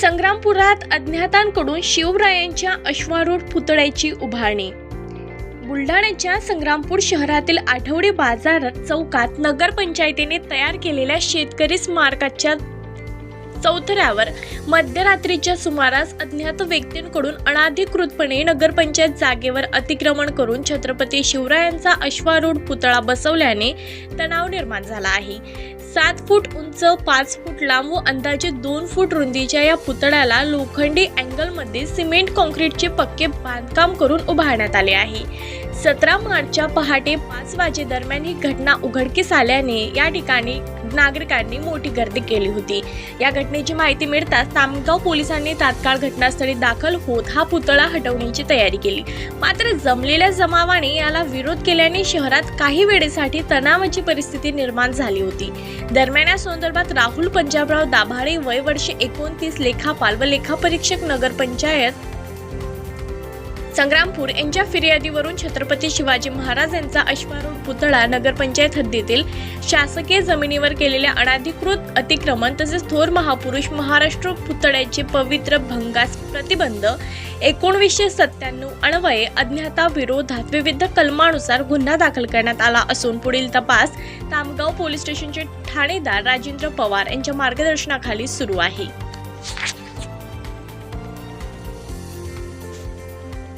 संग्रामपुरात अज्ञातांकडून शिवरायांच्या अश्वारूढ पुतळ्याची उभारणी. बुलढाण्याच्या संग्रामपूर शहरातील आठवडी बाजार चौकात नगरपंचायतीने तयार केलेल्या शेतकरी स्मारकाच्या चौथऱ्यावर मध्यरात्रीच्या सुमारास अज्ञात व्यक्तींकडून अनाधिकृतपणे नगरपंचायत जागेवर अतिक्रमण करून छत्रपती शिवरायांचा अश्वारूढ पुतळा बसवल्याने तणाव निर्माण झाला आहे. सात फूट उंच पाच फूट लांब व अंदाजे दोन फूट रुंदीच्या या पुतळ्याला लोखंडी अँगलमध्ये सिमेंट कॉन्क्रीटचे पक्के बांधकाम करून उभारण्यात आले आहे. सतरा मार्चच्या पहाटे पाच वाजे दरम्यान ही घटना उघडकीस आल्याने या ठिकाणी नागरिकांनी मोठी गर्दी केली होती. या घटनेची माहिती मिळताच तामगाव पोलिसांनी तात्काळ घटनास्थळी दाखल होत हा पुतळा हटवण्याची तयारी केली. मात्र जमलेल्या जमावाने याला विरोध केल्याने शहरात काही वेळेसाठी तणावाची परिस्थिती निर्माण झाली होती. दरम्यान या संदर्भात राहुल पंजाबराव दाभाडे वय वर्षे एकोणतीस लेखापाल व लेखापरीक्षक नगरपंचायत संग्रामपूर यांच्या फिर्यादीवरून छत्रपती शिवाजी महाराज यांचा अश्वारूढ पुतळा नगरपंचायत हद्दीतील शासकीय जमिनीवर केलेल्या अनाधिकृत अतिक्रमण तसेच थोर महापुरुष महाराष्ट्र पुतळ्याचे पवित्र भंगास प्रतिबंध एकोणवीसशे सत्त्याण्णव अन्वये अज्ञाता विरोधात विविध कलमानुसार गुन्हा दाखल करण्यात आला असून पुढील तपास तामगाव पोलीस स्टेशनचे ठाणेदार राजेंद्र पवार यांच्या मार्गदर्शनाखाली सुरू आहे.